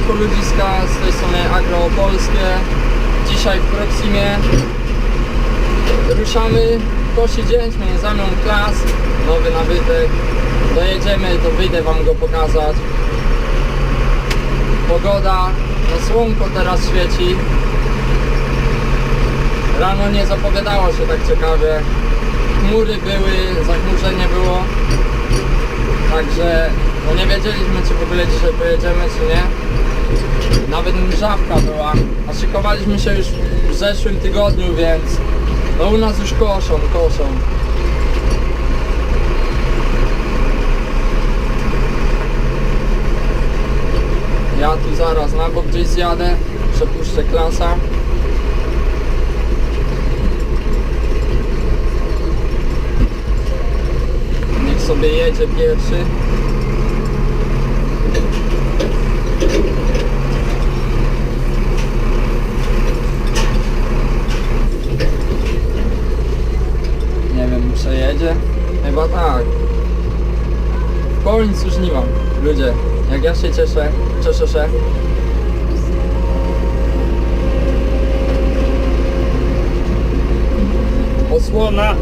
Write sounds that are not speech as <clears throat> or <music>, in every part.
Siemanko ludziska, z tej strony Agropolskie. Dzisiaj w Proximie ruszamy kosi dzień, mamy zamian klas, nowy nabytek. Dojedziemy, to wyjdę wam go pokazać. Pogoda, no słonko teraz świeci. Rano nie zapowiadało się tak ciekawie. Chmury były, zachmurzenie było. Także no nie wiedzieliśmy czy w ogóle dzisiaj pojedziemy czy nie. Nawet mrzawka była. A szykowaliśmy się już w zeszłym tygodniu, więc no u nas już koszą, koszą. Ja tu zaraz na bok gdzieś zjadę, przepuszczę klasa. Niech sobie jedzie pierwszy. Nie przejedzie? Chyba tak. W końcu żniwam. Ludzie, jak ja się cieszę, cieszę się. Osłona!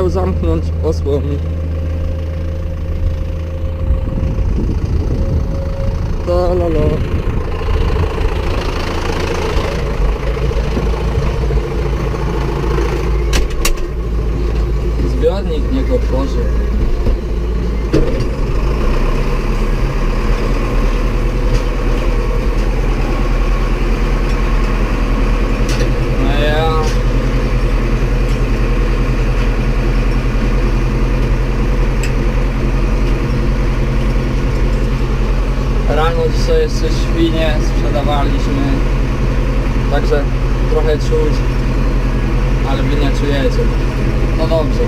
miał und osłonę. Ta la la. Świnie sprzedawaliśmy. Także trochę czuć, ale wy nie czujecie. No dobrze.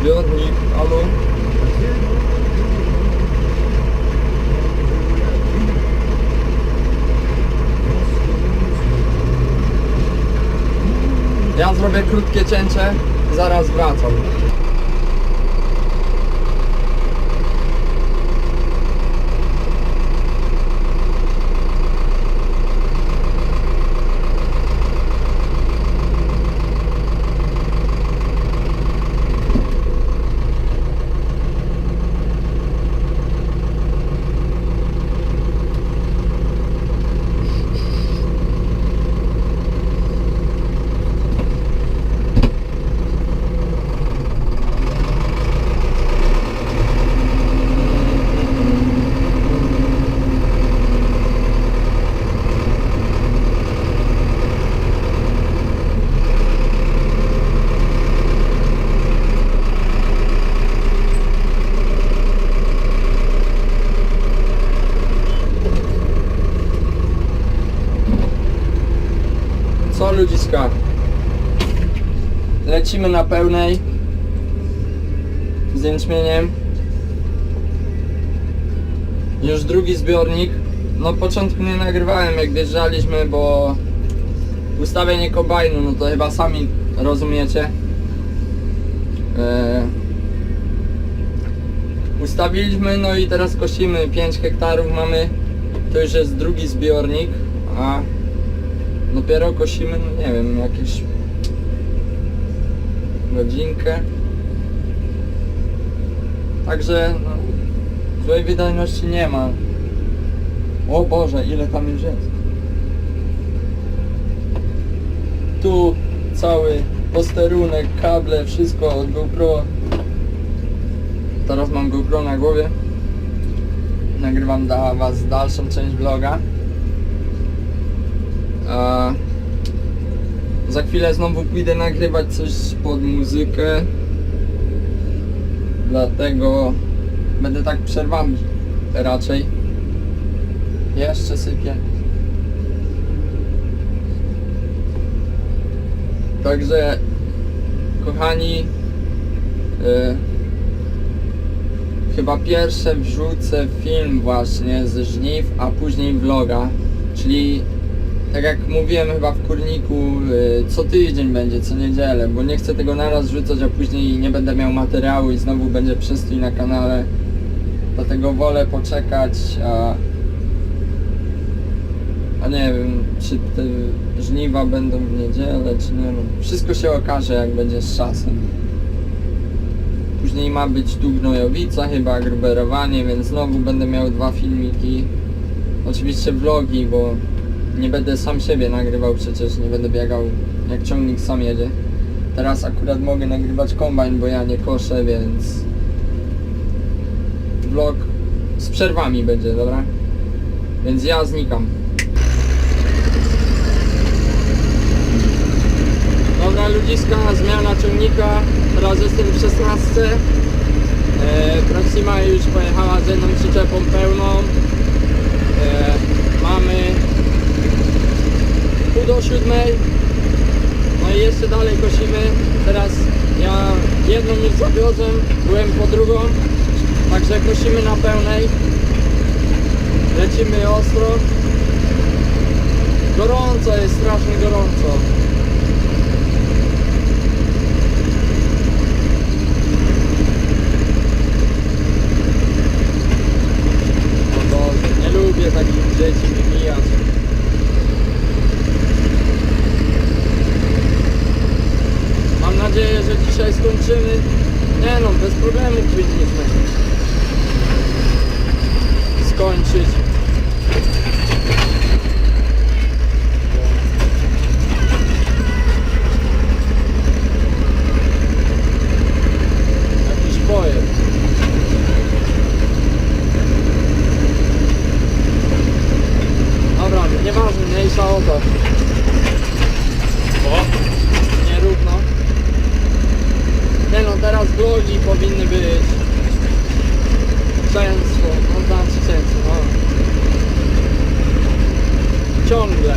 Zbiornik, halo. Ja zrobię krótkie cięcie, zaraz wracam. Co ludziska? Lecimy na pełnej z jęczmieniem. Już drugi zbiornik. No początku nie nagrywałem jak wjeżdżaliśmy, bo ustawienie kombajnu, no to chyba sami rozumiecie. Eee, ustawiliśmy, no i teraz kosimy 5 hektarów mamy. To już jest drugi zbiornik, a Dopiero kosimy, no nie wiem, jakieś godzinkę. Także no, złej wydajności nie ma. O Boże, ile tam już jest. Tu cały posterunek, kable, wszystko od GoPro. Teraz mam GoPro na głowie. Nagrywam dla Was dalszą część vloga. Za chwilę znowu pójdę nagrywać coś pod muzykę. Dlatego będę tak przerwami raczej. Jeszcze sypię. Także kochani y, chyba pierwsze wrzucę film właśnie ze żniw, a później vloga. Czyli tak jak mówiłem chyba w kurniku, y, co tydzień będzie, co niedzielę, bo nie chcę tego naraz rzucać, a później nie będę miał materiału i znowu będzie przestój na kanale. Dlatego wolę poczekać, a, a nie wiem, czy te żniwa będą w niedzielę, czy nie. No, wszystko się okaże, jak będzie z czasem. Później ma być tu gnojowica, chyba gruberowanie, więc znowu będę miał dwa filmiki. Oczywiście vlogi, bo nie będę sam siebie nagrywał przecież, nie będę biegał jak ciągnik sam jedzie. Teraz akurat mogę nagrywać kombajn, bo ja nie koszę, więc vlog z przerwami będzie, dobra? Więc ja znikam. Dobra ludziska, zmiana ciągnika, teraz jestem w 16 e, Proxima już pojechała z jedną przyczepą pełną e, do siódmej. No i jeszcze dalej kosimy. Teraz ja jedną już zawiozłem, byłem po drugą. Także kosimy na pełnej. Lecimy ostro. Gorąco jest, strasznie gorąco O Boże, nie lubię takich dzieci wymijać. Mam nadzieję, że dzisiaj skończymy. Nie no, bez problemu powinniśmy skończyć. Jakiś pojeb. Dobra, nieważne, mniejsza o to. O, nierówno. Nie no, teraz vlogi powinny być często, no znaczy często, no. Ciągle.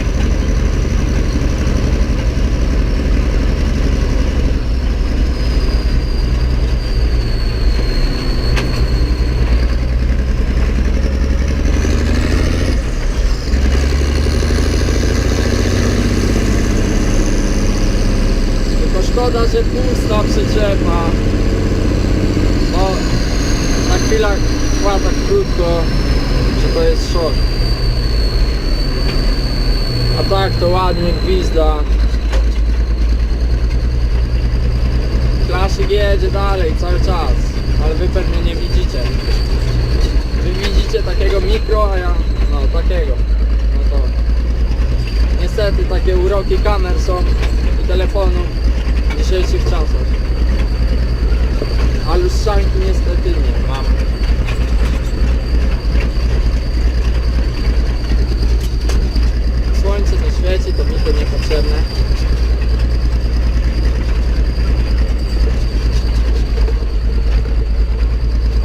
Tylko szkoda, że pusta przyczepa. No, na chwilę trwa tak krótko, że to jest szok. A tak to ładnie gwizda. Klaszyk jedzie dalej cały czas, ale wy pewnie nie widzicie. Wy widzicie takiego mikro, a ja no takiego. No to niestety takie uroki kamer są i telefonu dzisiejszych czasach. A lustrzanki niestety nie mam. Słońce nie świeci, to mi to niepotrzebne.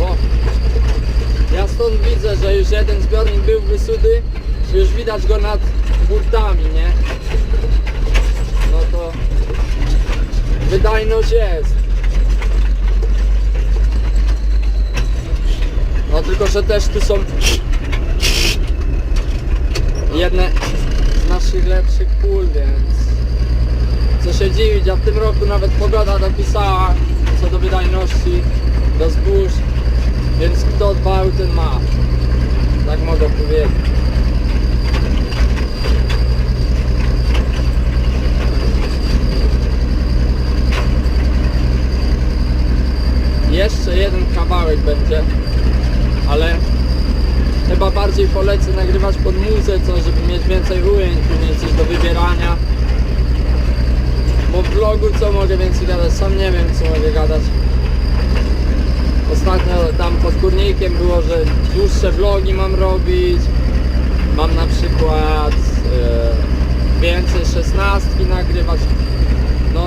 O! Ja stąd widzę, że już jeden zbiornik był wysuty, już widać go nad burtami, nie? No to wydajność jest. No tylko, że też tu są jedne z naszych lepszych pól, więc co się dziwić, a w tym roku nawet pogoda dopisała co do wydajności do zbóż, więc kto dbał, ten ma. Tak mogę powiedzieć. Jeszcze jeden kawałek będzie, ale chyba bardziej polecę nagrywać pod muzę, co, żeby mieć więcej ujęć, później coś do wybierania. Bo w vlogu co mogę więcej gadać, sam nie wiem co mogę gadać. Ostatnio tam pod kurnikiem było, że dłuższe vlogi mam robić. Mam na przykład e, więcej szesnastki nagrywać. No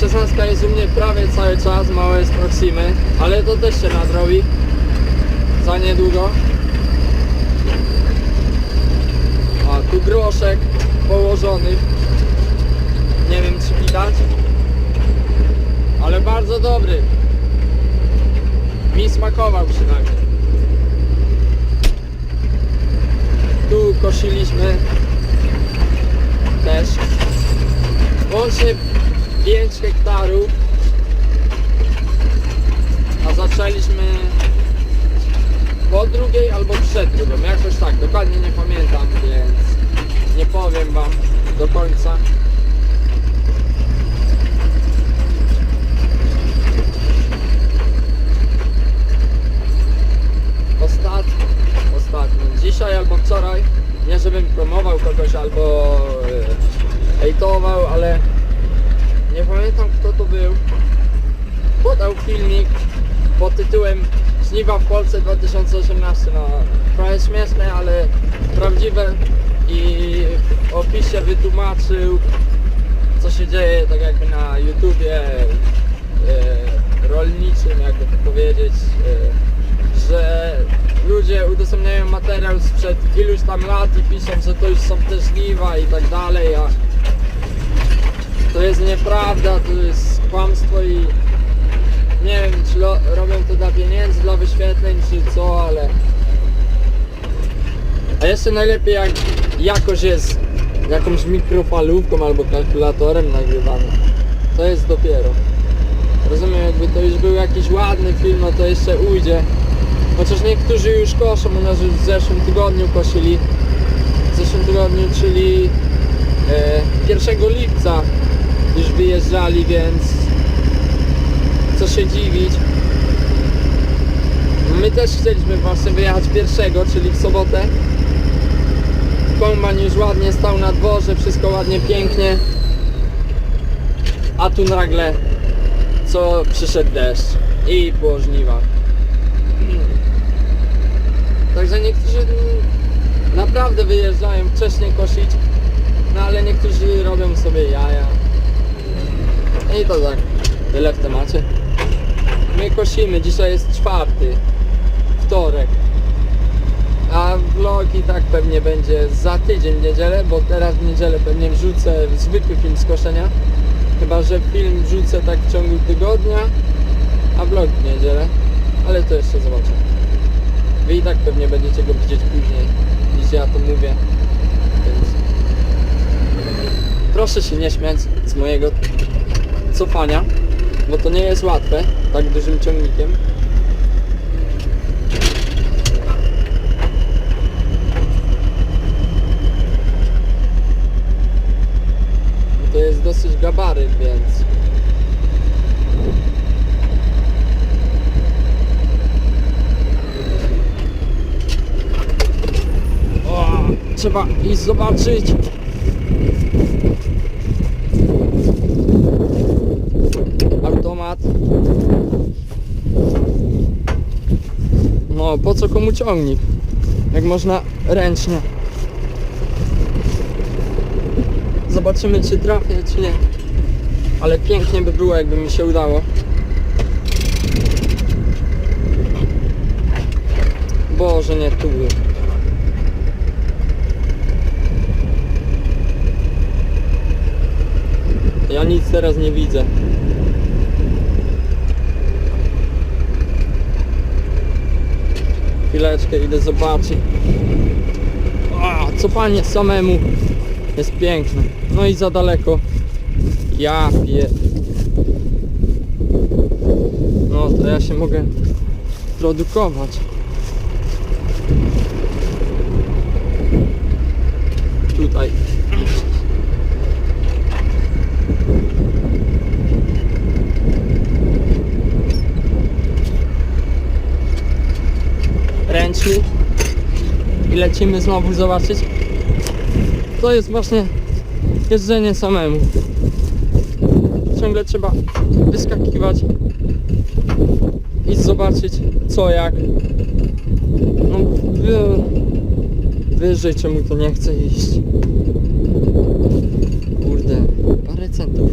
16 jest u mnie prawie cały czas, małe jest Proximy, ale to też się nadrobi za niedługo. A tu groszek położony. Nie wiem czy widać. Ale bardzo dobry. Mi smakował przynajmniej. Tu kosiliśmy też. Łącznie 5 hektarów. A zaczęliśmy po drugiej albo przed drugą. Jakoś tak, dokładnie nie pamiętam, więc nie powiem wam do końca. Ostatni, ostatni. Dzisiaj albo wczoraj, nie żebym promował kogoś albo e, hejtował, ale nie pamiętam kto to był. Podał filmik pod tytułem Żniwa w Polsce 2018. No, trochę śmieszne, ale prawdziwe i w opisie wytłumaczył co się dzieje tak jakby na YouTubie e, rolniczym, jakby to powiedzieć, e, że ludzie udostępniają materiał sprzed iluś tam lat i piszą, że to już są te żniwa i tak dalej, a to jest nieprawda, to jest kłamstwo i nie wiem, czy lo, robią to dla pieniędzy, dla wyświetleń, czy co, ale... A jeszcze najlepiej jak jakoś jest jakąś mikrofalówką albo kalkulatorem nagrywane. To jest dopiero. Rozumiem, jakby to już był jakiś ładny film, no to jeszcze ujdzie. Chociaż niektórzy już koszą, u nas już w zeszłym tygodniu kosili. W zeszłym tygodniu, czyli e, 1 lipca już wyjeżdżali, więc co się dziwić. My też chcieliśmy właśnie wyjechać pierwszego, czyli w sobotę. Kombajn już ładnie stał na dworze, wszystko ładnie, pięknie. A tu nagle co przyszedł deszcz i było żniwa. <clears throat> Także niektórzy naprawdę wyjeżdżają wcześniej kosić, no ale niektórzy robią sobie jaja. I to tak, tyle w temacie. My kosimy, dzisiaj jest czwarty, wtorek. A vlog i tak pewnie będzie za tydzień w niedzielę, bo teraz w niedzielę pewnie wrzucę zwykły film z koszenia. Chyba, że film wrzucę tak w ciągu tygodnia, a vlog w niedzielę. Ale to jeszcze zobaczę. Wy i tak pewnie będziecie go widzieć później, niż ja to mówię. Więc proszę się nie śmiać z mojego cofania, bo to nie jest łatwe, tak dużym ciągnikiem. To jest dosyć gabaryt, więc... O, trzeba iść zobaczyć. Automat. No, po co komu ciągnik? Jak można ręcznie. Zobaczymy czy trafię, czy nie. Ale pięknie by było, jakby mi się udało. Boże, nie tu. Ja nic teraz nie widzę. Chwileczkę, idę zobaczyć. A, co panie samemu jest piękne. No i za daleko. Ja pie... No to ja się mogę produkować. Tutaj. Ręcznik. I lecimy znowu zobaczyć. To jest właśnie jeżdżenie samemu. Ciągle trzeba wyskakiwać i zobaczyć co jak. No wy, wyżej czemu to nie chce iść. Kurde, parę centów.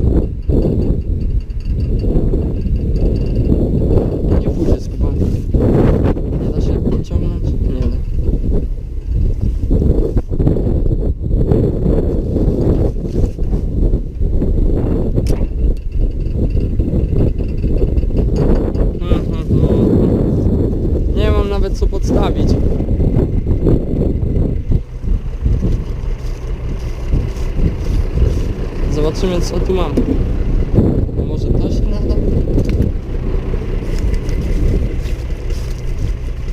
Zobaczymy co tu mam. Może to się nada?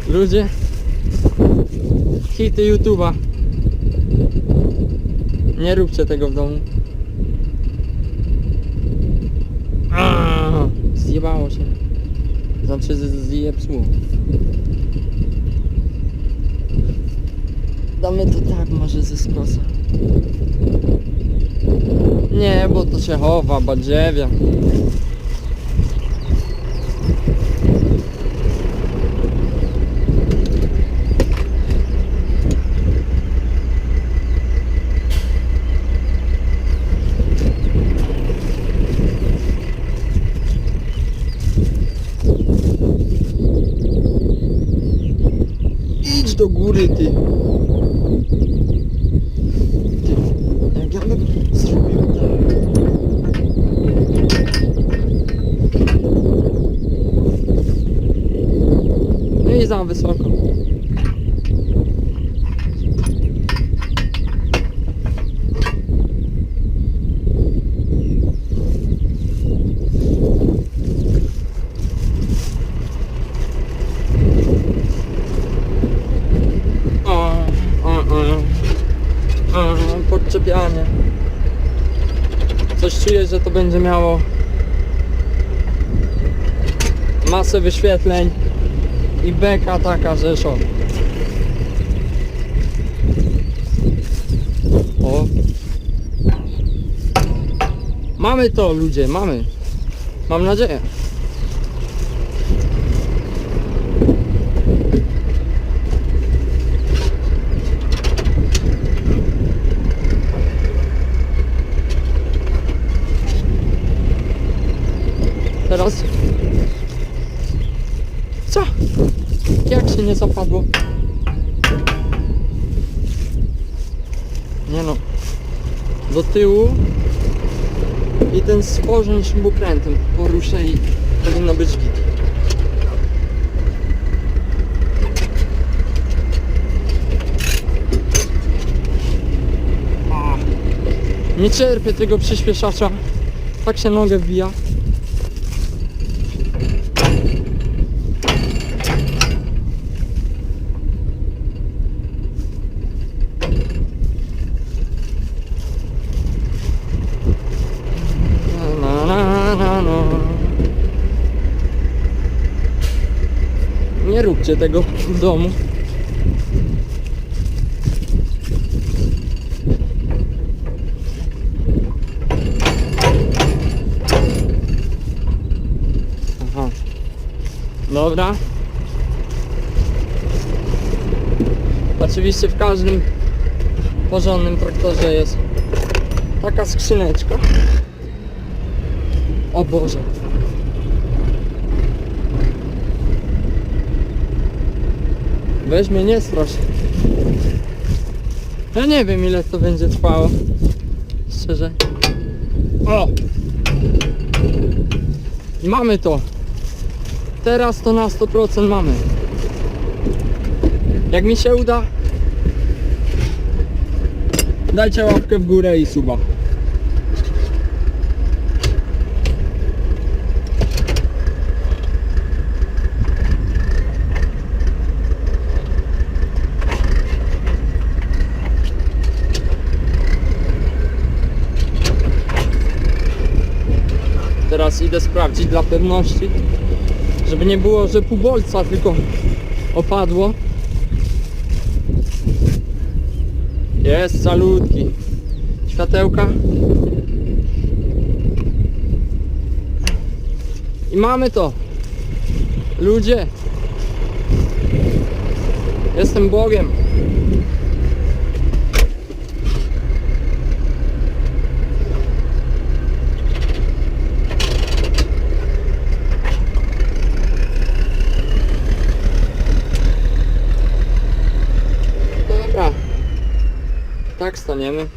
Ludzie, hity YouTube'a. Nie róbcie tego w domu. Zjebało się. Znaczy z- zjebsło. Damy to tak może ze skosa. Nie, bo to się chowa, badziewia. Idź do góry, ty jak ja bym zrobił tak. I za wysoko. Podczepianie. Coś czuję, że to będzie miało masę wyświetleń i beka taka, że szok. O. Mamy to ludzie, mamy. Mam nadzieję. Teraz. Co? Się nie no. Do tyłu. I ten sporządź śrubokrętem poruszę i powinno być git. Nie cierpię tego przyspieszacza. Tak się nogę wbija. Na, na, na, na. Róbcie tego domu. Aha. Dobra. Oczywiście w każdym porządnym traktorze jest taka skrzyneczka. O Boże. Weź mnie nie strasz. Ja nie wiem ile to będzie trwało. Szczerze. O! Mamy to. Teraz to na 100% mamy. Jak mi się uda, dajcie łapkę w górę i suba. Teraz idę sprawdzić dla pewności, żeby nie było, że pół bolca tylko opadło. Jest salutki. Światełka. I mamy to. Ludzie. Jestem Bogiem. Dobra. Tak staniemy.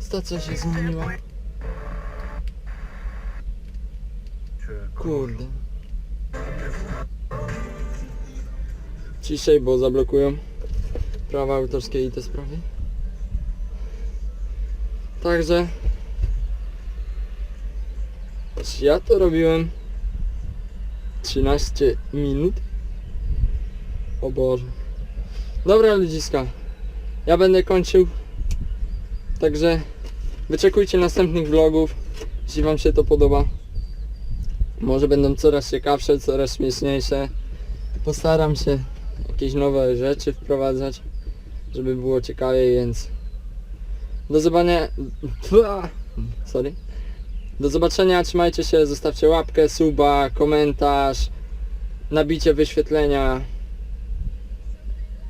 Stacja się zmieniła. Kurde. Ciszej, bo zablokują prawa autorskie i te sprawy. Także ja to robiłem 13 minut? O Boże. Dobra ludziska, ja będę kończył. Także wyczekujcie następnych vlogów, jeśli wam się to podoba. Może będą coraz ciekawsze, coraz śmieszniejsze. Postaram się jakieś nowe rzeczy wprowadzać, żeby było ciekawiej, więc do zobaczenia. <laughs> Sorry. Do zobaczenia, trzymajcie się, zostawcie łapkę, suba, komentarz, nabicie wyświetlenia.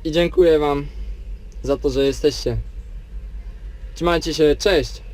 I dziękuję wam za to, że jesteście. Trzymajcie się, cześć!